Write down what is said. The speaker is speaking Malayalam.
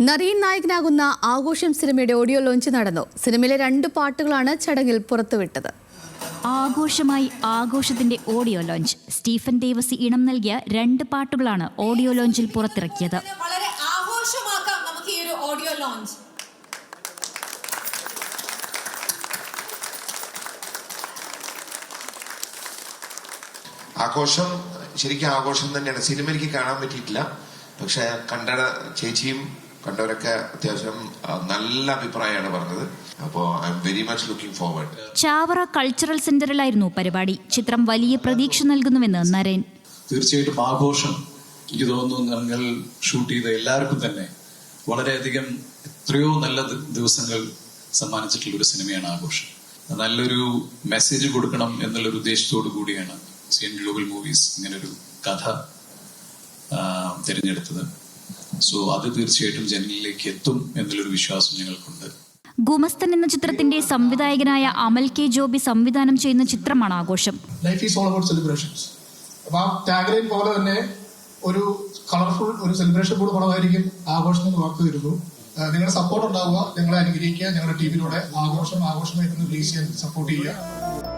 നറീൻ നായകനാകുന്ന ആഘോഷം സിനിമയുടെ ഓഡിയോ ലോഞ്ച് നടന്നു. സിനിമയിലെ രണ്ട് പാട്ടുകളാണ് ചടങ്ങിൽ പുറത്തുവിട്ടത്. ആഘോഷമായി ആഘോഷത്തിന്റെ ഓഡിയോ ലോഞ്ച്. സ്റ്റീഫൻ ദേവസി ഇണം നൽകിയ രണ്ട് പാട്ടുകളാണ് ഓഡിയോ ലോഞ്ചിൽ പുറത്തിറക്കിയത്. വളരെ ആഘോഷമാക്കാം നമുക്ക് ഈ ഒരു ഓഡിയോ ലോഞ്ച്. ആഘോഷം ശരിക്കും ആഘോഷം തന്നെയാണ്. സിനിമ എനിക്ക് കാണാൻ പറ്റിയിട്ടില്ല. പക്ഷെ കണ്ടട ചേച്ചിയും കണ്ടവരൊക്കെ അത്യാവശ്യം നല്ല അഭിപ്രായമാണ് പറഞ്ഞത്. അപ്പോൾ I'm very much looking forward Chavara cultural സെന്ററിലായിരുന്നു പരിപാടി. ചിത്രം വലിയ പ്രതീക്ഷ നൽകുന്നുവെന്ന് നരേൻ. തീർച്ചയായിട്ടും ആഘോഷം. എനിക്ക് തോന്നുന്നു നിങ്ങൾ ഷൂട്ട് ചെയ്ത എല്ലാവർക്കും തന്നെ വളരെയധികം എത്രയോ നല്ല ദിവസങ്ങൾ സമ്മാനിച്ചിട്ടുള്ള ഒരു സിനിമയാണ് ആഘോഷം. നല്ലൊരു മെസ്സേജ് കൊടുക്കണം എന്നുള്ളൊരു ഉദ്ദേശത്തോടു കൂടിയാണ് സി എൻ ഗ്ലോബൽ മൂവീസ് ഇങ്ങനൊരു കഥ തിരഞ്ഞെടുത്തത്. സോ അത് തീർച്ചയായിട്ടും ജനങ്ങളിലേക്ക് എത്തും എന്നുള്ളൊരു വിശ്വാസം ഞങ്ങൾക്കുണ്ട്. ഗുമസ്തൻ എന്ന ചിത്രത്തിന്റെ സംവിധായകനായ അമൽ കെ ജോബി സംവിധാനം ചെയ്യുന്ന ചിത്രമാണ് ആഘോഷം. Life is all about celebrations അപ്പൊ ആ ടാഗ്ലൈൻ പോലെ തന്നെ ഒരു കളർഫുൾ ഒരു സെലിബ്രേഷൻ കൂടെ പടമായിരിക്കും ആഘോഷം എന്ന് വാക്ക് വരുന്നു. ആ, നിങ്ങളുടെ സപ്പോർട്ട് ഉണ്ടാവുക ഞങ്ങളെ അനുഗ്രഹിക്കുക ഞങ്ങളുടെ ടീമിലൂടെ ആഘോഷം ആഘോഷമായിട്ട് റിലീസ് ചെയ്യാൻ സപ്പോർട്ട് ചെയ്യുക.